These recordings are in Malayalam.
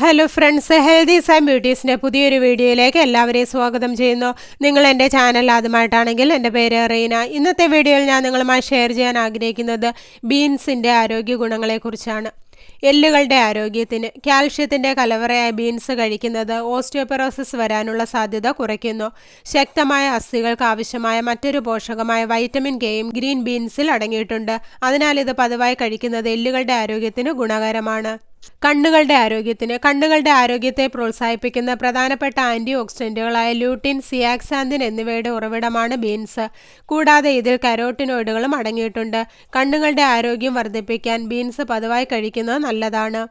ഹലോ ഫ്രണ്ട്സ് ഹെൽതീസ് ആൻഡ് ബ്യൂട്ടീസിന്റെ പുതിയൊരു വീഡിയോയിലേക്ക് എല്ലാവരെയും സ്വാഗതം ചെയ്യുന്നു. നിങ്ങൾ എന്റെ ചാനൽ ആദ്യമായിട്ടാണെങ്കിൽ എന്റെ പേര് റീന. ഇന്നത്തെ വീഡിയോയിൽ ഞാൻ നിങ്ങളുമായി ഷെയർ ചെയ്യാൻ ആഗ്രഹിക്കുന്നത് ബീൻസിന്റെ ആരോഗ്യ ഗുണങ്ങളെക്കുറിച്ചാണ്. എല്ലുകളുടെ ആരോഗ്യത്തിന് കാൽഷ്യത്തിന്റെ കലവറയായ ബീൻസ് കഴിക്കുന്നത് ഓസ്റ്റിയോപെറോസിസ് വരാനുള്ള സാധ്യത കുറയ്ക്കുന്നു. ശക്തമായ അസ്ഥികൾക്ക് ആവശ്യമായ മറ്റൊരു പോഷകമായ വൈറ്റമിൻ കെയും ഗ്രീൻ ബീൻസിൽ അടങ്ങിയിട്ടുണ്ട്. അതിനാൽ ഇത് പതിവായി കഴിക്കുന്നത് എല്ലുകളുടെ ആരോഗ്യത്തിന് ഗുണകരമാണ്. കണ്ണുകളുടെ ആരോഗ്യത്തിന് കണ്ണുകളുടെ ആരോഗ്യത്തെ പ്രോത്സാഹിപ്പിക്കുന്ന പ്രധാനപ്പെട്ട ആന്റി ഓക്സിഡന്റുകളായ ലൂട്ടിൻ സിയാക്സാന്തിൻ എന്നിവയുടെ ഉറവിടമാണ് ബീൻസ്. കൂടാതെ ഇതിൽ കരോട്ടിനോയിഡുകളും അടങ്ങിയിട്ടുണ്ട്. കണ്ണുകളുടെ ആരോഗ്യം വർദ്ധിപ്പിക്കാൻ ബീൻസ് പതിവായി കഴിക്കുന്നത് നല്ലതാണ്.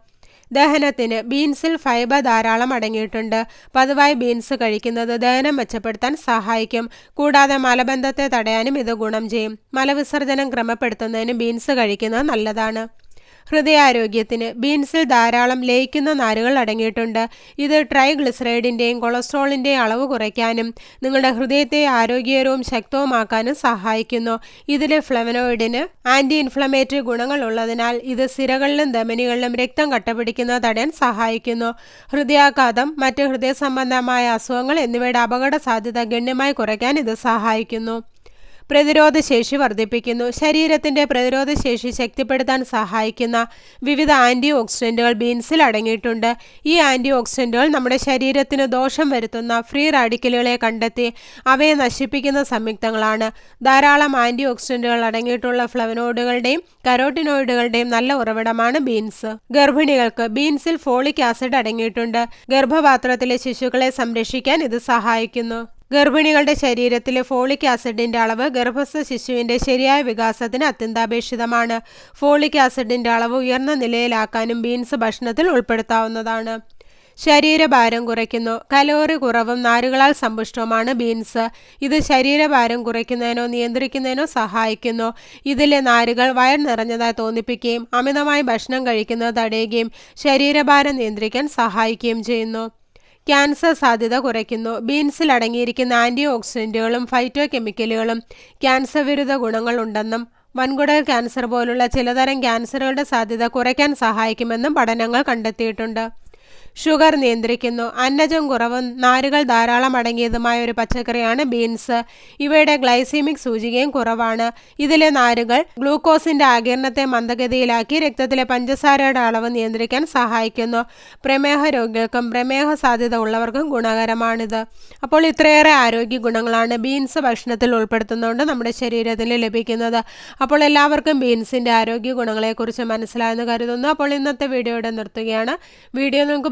ദഹനത്തിന് ബീൻസിൽ ഫൈബർ ധാരാളം അടങ്ങിയിട്ടുണ്ട്. പതിവായി ബീൻസ് കഴിക്കുന്നത് ദഹനം മെച്ചപ്പെടുത്താൻ സഹായിക്കും. കൂടാതെ മലബന്ധത്തെ തടയാനും ഇത് ഗുണം ചെയ്യും. മലവിസർജനം ക്രമപ്പെടുത്തുന്നതിന് ബീൻസ് കഴിക്കുന്നത് നല്ലതാണ്. ഹൃദയാരോഗ്യത്തിന് ബീൻസിൽ ധാരാളം ലയിക്കുന്ന നാരുകൾ അടങ്ങിയിട്ടുണ്ട്. ഇത് ട്രൈഗ്ലിസറൈഡിന്റെയും കൊളസ്ട്രോളിന്റെയും അളവ് കുറയ്ക്കാനും നിങ്ങളുടെ ഹൃദയത്തെ ആരോഗ്യകരവും ശക്തവുമാക്കാനും സഹായിക്കുന്നു. ഇതിലെ ഫ്ലവനോയിഡിന് ആന്റി ഇൻഫ്ലമേറ്ററി ഗുണങ്ങൾ ഉള്ളതിനാൽ ഇത് സിരകളിലും ധമനികളിലും രക്തം കട്ടപിടിക്കുന്ന തടയാൻ സഹായിക്കുന്നു. ഹൃദയാഘാതം മറ്റ് ഹൃദയ സംബന്ധമായ അസുഖങ്ങൾ എന്നിവയുടെ അപകട സാധ്യത ഗണ്യമായി കുറയ്ക്കാൻ ഇത് സഹായിക്കുന്നു. പ്രതിരോധശേഷി വർദ്ധിപ്പിക്കുന്നു. ശരീരത്തിന്റെ പ്രതിരോധശേഷി ശക്തിപ്പെടുത്താൻ സഹായിക്കുന്ന വിവിധ ആന്റി ഓക്സിഡന്റുകൾ ബീൻസിൽ അടങ്ങിയിട്ടുണ്ട്. ഈ ആന്റി ഓക്സിഡന്റുകൾ നമ്മുടെ ശരീരത്തിന് ദോഷം വരുത്തുന്ന ഫ്രീ റാഡിക്കലുകളെ കണ്ടെത്തി അവയെ നശിപ്പിക്കുന്ന സംയുക്തങ്ങളാണ്. ധാരാളം ആന്റി ഓക്സിഡന്റുകൾ അടങ്ങിയിട്ടുള്ള ഫ്ലവനോയിഡുകളുടെയും കരോട്ടിനോയിഡുകളുടെയും നല്ല ഉറവിടമാണ് ബീൻസ്. ഗർഭിണികൾക്ക് ബീൻസിൽ ഫോളിക് ആസിഡ് അടങ്ങിയിട്ടുണ്ട്. ഗർഭപാത്രത്തിലെ ശിശുക്കളെ സംരക്ഷിക്കാൻ ഇത് സഹായിക്കുന്നു. ഗർഭിണികളുടെ ശരീരത്തിലെ ഫോളിക് ആസിഡിന്റെ അളവ് ഗർഭസ്ഥ ശിശുവിന്റെ ശരിയായ വികാസത്തിന് അത്യന്താപേക്ഷിതമാണ്. ഫോളിക് ആസിഡിന്റെ അളവ് ഉയർന്ന നിലയിലാക്കാനും ബീൻസ് ഭക്ഷണത്തിൽ ഉൾപ്പെടുത്താവുന്നതാണ്. ശരീരഭാരം കുറയ്ക്കുന്നു. കലോറി കുറവും നാരുകളാൽ സമ്പുഷ്ടവുമാണ് ബീൻസ്. ഇത് ശരീരഭാരം കുറയ്ക്കുന്നതിനോ നിയന്ത്രിക്കുന്നതിനോ സഹായിക്കുന്നു. ഇതിലെ നാരുകൾ വയർ നിറഞ്ഞതായി തോന്നിപ്പിക്കുകയും അമിതമായി ഭക്ഷണം കഴിക്കുന്നത് തടയുകയും ശരീരഭാരം നിയന്ത്രിക്കാൻ സഹായിക്കുകയും ചെയ്യുന്നു. ക്യാൻസർ സാധ്യത കുറയ്ക്കുന്നു. ബീൻസിൽ അടങ്ങിയിരിക്കുന്ന ആന്റി ഓക്സിഡന്റുകളും ഫൈറ്റോ കെമിക്കലുകളും ക്യാൻസർ വിരുദ്ധ ഗുണങ്ങളുണ്ടെന്നും വൻകുടൽ ക്യാൻസർ പോലുള്ള ചിലതരം ക്യാൻസറുകളുടെ സാധ്യത കുറയ്ക്കാൻ സഹായിക്കുമെന്നും പഠനങ്ങൾ കണ്ടെത്തിയിട്ടുണ്ട്. ഷുഗർ നിയന്ത്രിക്കുന്നു. അന്നജം കുറവും നാരുകൾ ധാരാളം അടങ്ങിയതുമായ ഒരു പച്ചക്കറിയാണ് ബീൻസ്. ഇവയുടെ ഗ്ലൈസീമിക് സൂചികയും കുറവാണ്. ഇതിലെ നാരുകൾ ഗ്ലൂക്കോസിന്റെ ആകിരണത്തെ മന്ദഗതിയിലാക്കി രക്തത്തിലെ പഞ്ചസാരയുടെ അളവ് നിയന്ത്രിക്കാൻ സഹായിക്കുന്നു. പ്രമേഹ രോഗികൾക്കും പ്രമേഹ സാധ്യത ഉള്ളവർക്കും ഗുണകരമാണിത്. അപ്പോൾ ഇത്രയേറെ ആരോഗ്യ ഗുണങ്ങളാണ് ബീൻസ് ഭക്ഷണത്തിൽ ഉൾപ്പെടുത്തുന്നതുകൊണ്ട് നമ്മുടെ ശരീരത്തിന് ലഭിക്കുന്നത്. അപ്പോൾ എല്ലാവർക്കും ബീൻസിന്റെ ആരോഗ്യ ഗുണങ്ങളെക്കുറിച്ച് മനസ്സിലായെന്ന് കരുതുന്നു. അപ്പോൾ ഇന്നത്തെ വീഡിയോ ഇവിടെ നിർത്തുകയാണ്. വീഡിയോ നിങ്ങൾക്ക്